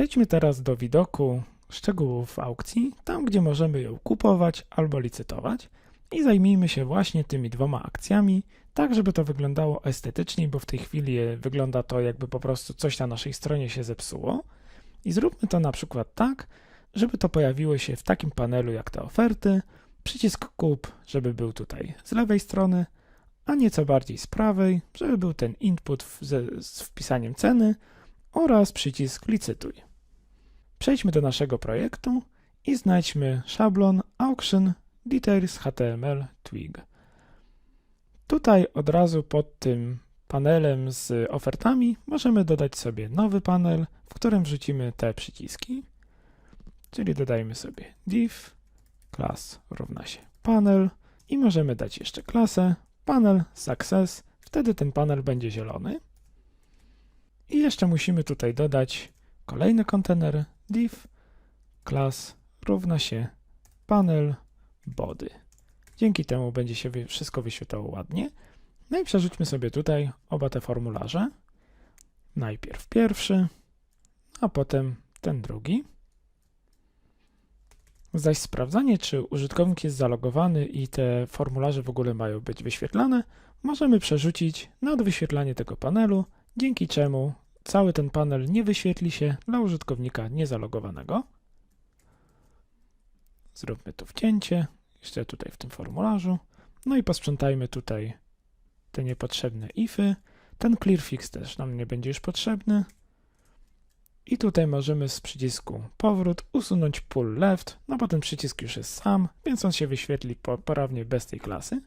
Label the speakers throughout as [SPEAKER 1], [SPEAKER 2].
[SPEAKER 1] Przejdźmy teraz do widoku szczegółów aukcji, tam gdzie możemy ją kupować albo licytować i zajmijmy się właśnie tymi dwoma akcjami, tak żeby to wyglądało estetycznie, bo w tej chwili wygląda to jakby po prostu coś na naszej stronie się zepsuło. I zróbmy to na przykład tak, żeby to pojawiło się w takim panelu jak te oferty, przycisk kup, żeby był tutaj z lewej strony, a nieco bardziej z prawej, żeby był ten input ze, z wpisaniem ceny oraz przycisk licytuj. Przejdźmy do naszego projektu i znajdźmy szablon Auction Details HTML Twig. Tutaj od razu pod tym panelem z ofertami możemy dodać sobie nowy panel, w którym wrzucimy te przyciski. Czyli dodajmy sobie div class równa się panel i możemy dać jeszcze klasę panel success, wtedy ten panel będzie zielony. I jeszcze musimy tutaj dodać kolejny kontener div class równa się panel body. Dzięki temu będzie się wszystko wyświetlało ładnie. No i przerzućmy sobie tutaj oba te formularze. Najpierw pierwszy, a potem ten drugi. Zaś sprawdzanie, czy użytkownik jest zalogowany i te formularze w ogóle mają być wyświetlane, możemy przerzucić nad wyświetlanie tego panelu, dzięki czemu cały ten panel nie wyświetli się dla użytkownika niezalogowanego. Zróbmy tu wcięcie, jeszcze tutaj w tym formularzu. No i posprzątajmy tutaj te niepotrzebne ify. Ten clearfix też nam nie będzie już potrzebny. I tutaj możemy z przycisku powrót usunąć pull left, no bo ten przycisk już jest sam, więc on się wyświetli poprawnie bez tej klasy.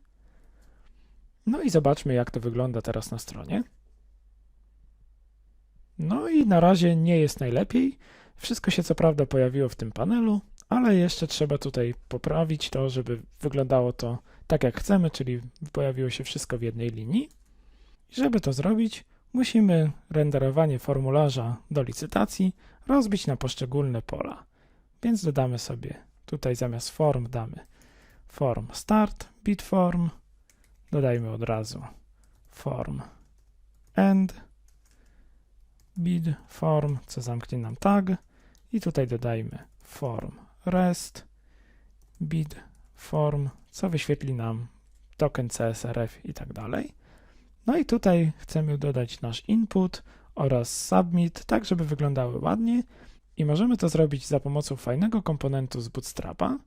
[SPEAKER 1] No i zobaczmy jak to wygląda teraz na stronie. No i na razie nie jest najlepiej. Wszystko się co prawda pojawiło w tym panelu, ale jeszcze trzeba tutaj poprawić to, żeby wyglądało to tak jak chcemy, czyli pojawiło się wszystko w jednej linii. I żeby to zrobić, musimy renderowanie formularza do licytacji rozbić na poszczególne pola. Więc dodamy sobie tutaj zamiast form damy form start, bit form, dodajmy od razu form end, bid form, co zamknie nam tag i tutaj dodajmy form rest, bid form, co wyświetli nam token CSRF i tak dalej. No i tutaj chcemy dodać nasz input oraz submit, tak żeby wyglądały ładnie i możemy to zrobić za pomocą fajnego komponentu z Bootstrapa.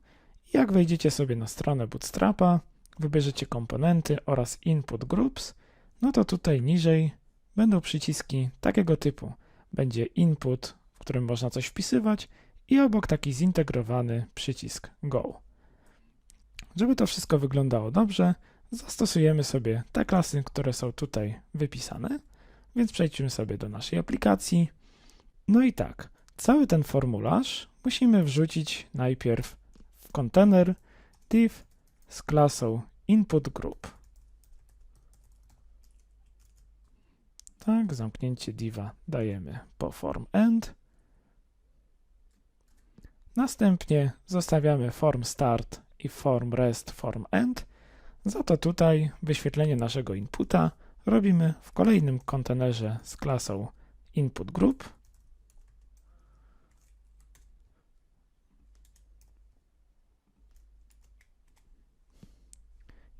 [SPEAKER 1] Jak wejdziecie sobie na stronę Bootstrapa, wybierzecie komponenty oraz input groups, no to tutaj niżej będą przyciski takiego typu. Będzie input, w którym można coś wpisywać i obok taki zintegrowany przycisk Go. Żeby to wszystko wyglądało dobrze, zastosujemy sobie te klasy, które są tutaj wypisane, więc przejdźmy sobie do naszej aplikacji. No i tak, cały ten formularz musimy wrzucić najpierw w kontener div z klasą input group. Tak, zamknięcie diva dajemy po form end. Następnie zostawiamy form start i form rest, form end. Za to tutaj wyświetlenie naszego inputa robimy w kolejnym kontenerze z klasą input group.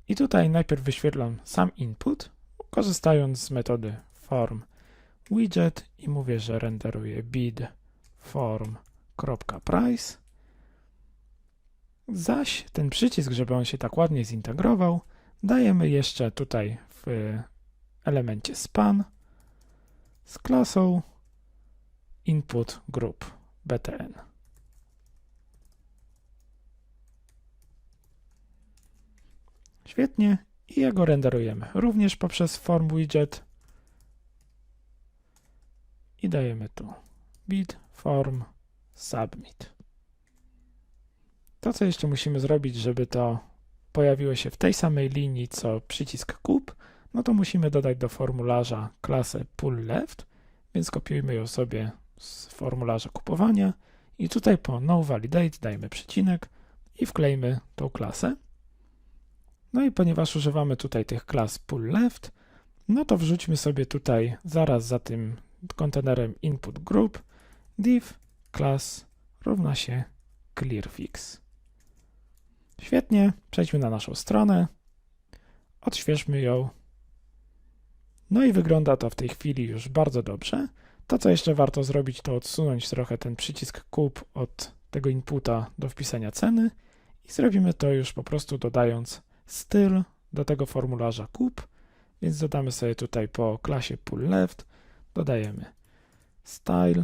[SPEAKER 1] I tutaj najpierw wyświetlam sam input, korzystając z metody form widget i mówię, że renderuję bid form price. Zaś ten przycisk, żeby on się tak ładnie zintegrował, dajemy jeszcze tutaj w elemencie span z klasą input group btn. Świetnie i jego renderujemy również poprzez form widget i dajemy tu bit form submit. To, co jeszcze musimy zrobić, żeby to pojawiło się w tej samej linii, co przycisk kup, no to musimy dodać do formularza klasę pull left, więc kopiujmy ją sobie z formularza kupowania i tutaj po no validate dajmy przecinek i wklejmy tą klasę. No i ponieważ używamy tutaj tych klas pull left, no to wrzućmy sobie tutaj zaraz za tym kontenerem input group div class równa się clearfix. Świetnie, przejdźmy na naszą stronę, odświeżmy ją. No i wygląda to w tej chwili już bardzo dobrze. To, co jeszcze warto zrobić, to odsunąć trochę ten przycisk kup od tego inputa do wpisania ceny i zrobimy to już po prostu dodając styl do tego formularza kup, więc dodamy sobie tutaj po klasie pull left, dodajemy style,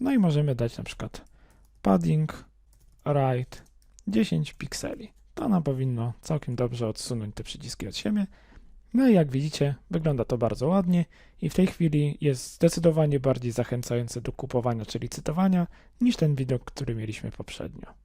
[SPEAKER 1] no i możemy dać na przykład padding right 10 pikseli. To nam powinno całkiem dobrze odsunąć te przyciski od siebie. No i jak widzicie, wygląda to bardzo ładnie i w tej chwili jest zdecydowanie bardziej zachęcające do kupowania czy licytowania niż ten widok, który mieliśmy poprzednio.